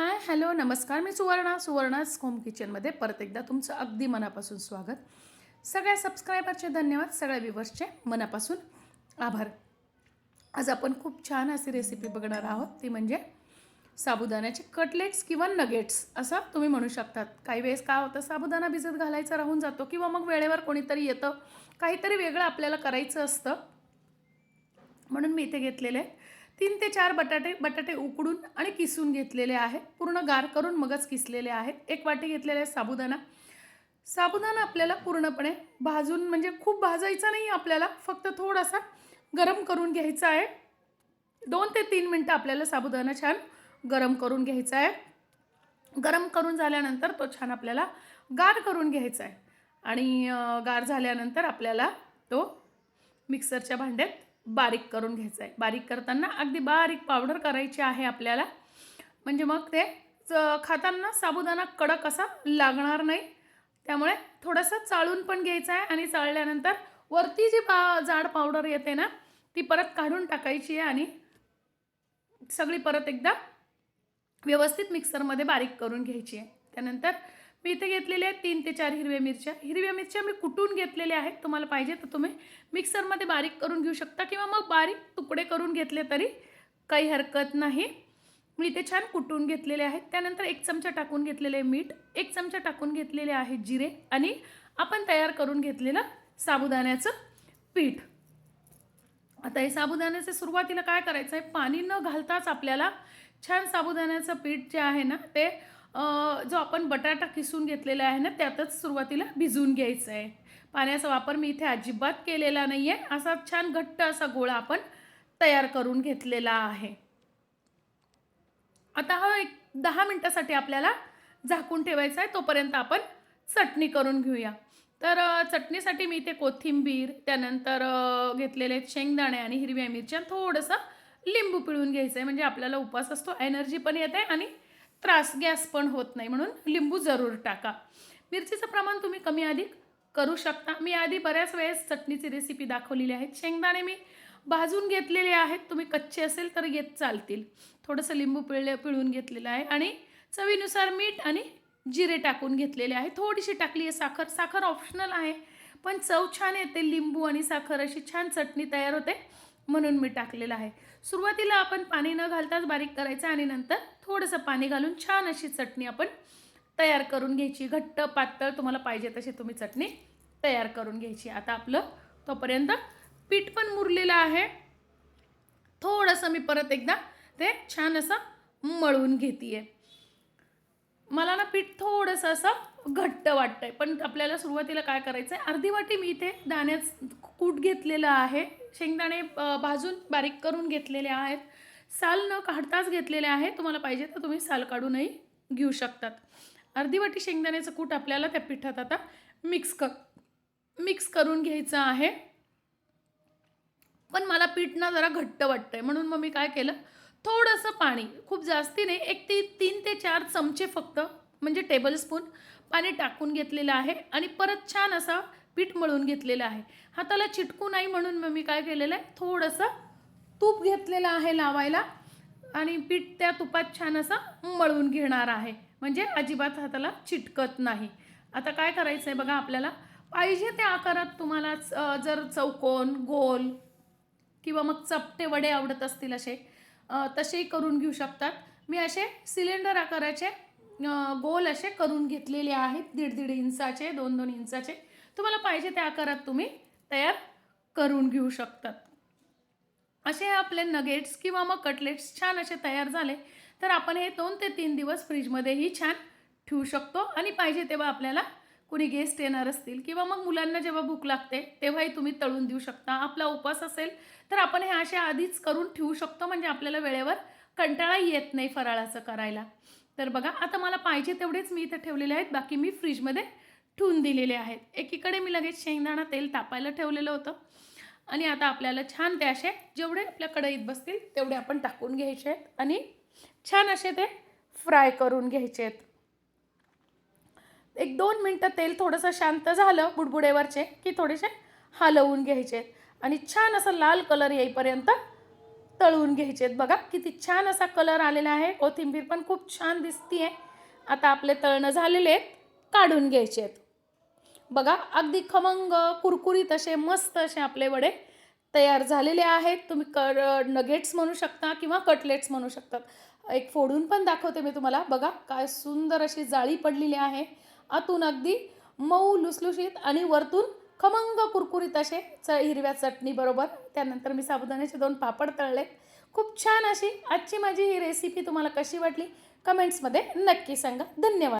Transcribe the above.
Hi hello नमस्कार. मी Suvarna. सुवर्णाच home किचनमध्ये परत एकदा तुमचं अगदी मनापासून स्वागत. सगळ्या सबस्क्रायबरचे धन्यवाद सगळ्या व्ह्युवर्सचे मनापासून आभार. आज आपण खूप छान अशी रेसिपी बघणार आहोत. ती म्हणजे साबुदाण्याचे कटलेट्स किंवा नगेट्स असं तुम्ही म्हणू शकतात. काही वेळेस काय होतं साबुदाणा भिजत घालायचा राहून जातो किंवा मग वेळेवर कोणीतरी येतं. काहीतरी वेगळं आपल्याला करायचं असतं. म्हणून मी इथे घेतलेले तीन ते चार बटाटे बटाटे उकडून आणि किसून घेतलेले आहेत. पूर्ण गार करून मगच किसलेले आहेत. एक वाटी घेतलेले आहे साबुदाणा. साबुदाणा आपल्याला पूर्णपणे भाजून म्हणजे खूप भाजायचा नाही आपल्याला फक्त थोडासा गरम करून घ्यायचा आहे. दोन ते तीन मिनटं आपल्याला साबुदाणा छान गरम करून घ्यायचा आहे. गरम करून झाल्यानंतर तो छान आपल्याला गार करून घ्यायचा आहे. आणि गार झाल्यानंतर आपल्याला तो मिक्सरच्या भांड्यात बारीक करून घ्यायचं आहे बारीक करताना अगदी बारीक पावडर करायची आहे आपल्याला. म्हणजे मग ते च- खाताना साबुदाणा कडक असा लागणार नाही. त्यामुळे थोडंसं चाळून पण घ्यायचं आहे आणि चाळल्यानंतर वरती जी पा जाड पावडर येते ना ती परत काढून टाकायची आहे आणि सगळी परत एकदा व्यवस्थित मिक्सरमध्ये बारीक करून घ्यायची आहे. त्यानंतर मी इथे घेतलेले आहेत तीन ते चार हिरव्या मिरच्या. हिरव्या मिरच्या मी कुटून घेतलेल्या आहेत. तुम्हाला पाहिजे तर तुम्ही मिक्सरमध्ये बारीक करून घेऊ शकता किंवा मग बारीक तुकडे करून घेतले तरी काही हरकत नाही. मी इथे छान कुटून घेतलेले आहेत. त्यानंतर एक चमचा टाकून घेतलेले आहे मीठ एक चमचा टाकून घेतलेले आहे जिरे आणि आपण तयार करून घेतलेलं साबुदाण्याचं पीठ. आता हे साबुदाण्याचं सुरुवातीला काय करायचं आहे? पाणी न घालताच आपल्याला छान साबुदाण्याचं पीठ जे आहे ना ते जो आपण बटाटा किसून घेतलेला आहे ना त्यातच सुरुवातीला भिजवून घ्यायचं आहे. पाण्याचा वापर मी इथे अजिबात केलेला नाही आहे असा छान घट्ट असा गोळा आपण तयार करून घेतलेला आहे. आता हा एक दहा मिनटासाठी आपल्याला झाकून ठेवायचा आहे. तोपर्यंत आपण चटणी करून घेऊया. तर चटणीसाठी मी इथे कोथिंबीर त्यानंतर घेतलेले शेंगदाणे आणि हिरव्या मिरच्या थोडंसं लिंबू पिळून घ्यायचं आहे म्हणजे आपल्याला उपास असतो एनर्जी पण येते आणि त्रास गॅस पण होत नाही म्हणून लिंबू जरूर टाका. मिरचीचं प्रमाण तुम्ही कमी अधिक करू शकता. मी आधी बऱ्याच वेळेस चटणीची रेसिपी दाखवलेली आहे. शेंगदाणे मी भाजून घेतलेले आहेत. तुम्ही कच्चे असेल तर घेत चालतील. थोडंसं लिंबू पिळले पिळून घेतलेलं आहे आणि चवीनुसार मीठ आणि जिरे टाकून घेतलेले आहे. थोडीशी टाकली आहे साखर. साखर ऑप्शनल आहे पण चव छान येते. लिंबू आणि साखर अशी छान चटणी तयार होते म्हणून मी टाकलेलं आहे. सुरुवातीला आपण पाणी न घालताच बारीक करायचं आणि नंतर थोडंसं पाणी घालून छान अशी चटणी आपण तयार करून घ्यायची. घट्ट पातळ तुम्हाला पाहिजे तशी तुम्ही चटणी तयार करून घ्यायची. आता आपलं तोपर्यंत पीठ पण मुरलेलं आहे. थोडंसं मी परत एकदा ते छान असं मळून घेते मला ना पीठ थोडंसं असं घट्ट वाटतंय. पण आपल्याला सुरुवातीला काय करायचं आहे अर्धी वाटी मी इथे दाण्यात कूट घेतलेलं आहे. शेंगदाणे भाजून बारीक करून घेतलेले आहेत. साल न काढताच घेतलेले आहे. तुम्हाला पाहिजे तर तुम्ही साल काढूनही घेऊ शकतात. अर्धी वाटी शेंगदाण्याचं कूट आपल्याला त्या पिठात आता मिक्स कर मिक्स करून घ्यायचं आहे. पण मला पीठ ना जरा घट्ट वाटतंय. म्हणून मग मी काय केलं? थोडंसं पाणी खूप जास्ती नाही एक ते तीन ते चार चमचे फक्त म्हणजे टेबलस्पून पाणी टाकून घेतलेलं आहे आणि परत छान असा पीठ मळून घेतलेलं आहे. हाताला चिटकू नाही म्हणून मग मी काय केलेलं आहे? थोडंसं तूप घेतलेलं आहे लावायला आणि पीठ त्या तुपात छान असं मळून घेणार आहे. म्हणजे अजिबात हाताला चिटकत नाही. आता काय करायचं आहे बघा आपल्याला? पाहिजे त्या आकारात तुम्हाला जर चौकोन गोल किंवा मग चपटे वडे आवडत असतील असे तसेही करून घेऊ शकतात. मी असे सिलेंडर आकाराचे गोल असे करून घेतलेले आहेत. दीड दीड इंचाचे दोन दोन इंचाचे. तुम्हाला पाहिजे त्या आकारात तुम्ही तयार करून घेऊ शकतात. असे आपले नगेट्स किंवा मग कटलेट्स छान असे तयार झाले तर आपण हे दोन ते तीन दिवस फ्रीजमध्येही छान ठेवू शकतो. आणि पाहिजे तेव्हा आपल्याला कुणी गेस्ट येणार असतील किंवा मग मुलांना जेव्हा भूक लागते तेव्हाही तुम्ही तळून देऊ शकता. आपला उपवास असेल तर आपण हे असे आधीच करून ठेवू शकतो म्हणजे आपल्याला वेळेवर कंटाळा येत नाही फराळाचं करायला. तर बघा आता मला पाहिजे तेवढेच मी इथं ठेवलेले आहेत बाकी मी फ्रीजमध्ये ठेवून दिलेले आहेत. एकीकडे मी लगेच शेंगदाणा तेल तापायला ठेवलेलं होतं. आणि आता आपल्याला छान ते असे जेवढे आपल्या कढईत बसतील तेवढे आपण टाकून घ्यायचे आहेत आणि छान असे ते फ्राय करून घ्यायचे आहेत एक दोन मिनटं तेल थोडंसं शांत झालं बुडबुडेवरचे की थोडेसे हलवून घ्यायचे आहेत आणि छान असं लाल कलर येईपर्यंत तळून घ्यायचे आहेत बघा किती छान असा कलर आलेला आहे. कोथिंबीर पण खूप छान दिसतीये. आता आपले तळणं झालेले आहेत. काढून घ्यायचे आहेत बघा अगदी खमंग कुरकुरीत असे मस्त असे आपले वडे तयार झालेले आहेत. तुम्ही क नगेट्स म्हणू शकता किंवा कटलेट्स म्हणू शकतात एक फोडून पण दाखवते मी तुम्हाला. बघा काय सुंदर अशी जाळी पडलेली आहे. आतून अगदी मऊ लुसलुशीत आणि वरतून खमंग कुरकुरीत असे च हिरव्या चटणीबरोबर त्यानंतर मी साबुदाण्याचे दोन पापड तळले खूप छान अशी आजची माझी ही रेसिपी तुम्हाला कशी वाटली? कमेंट्समध्ये नक्की सांगा. धन्यवाद.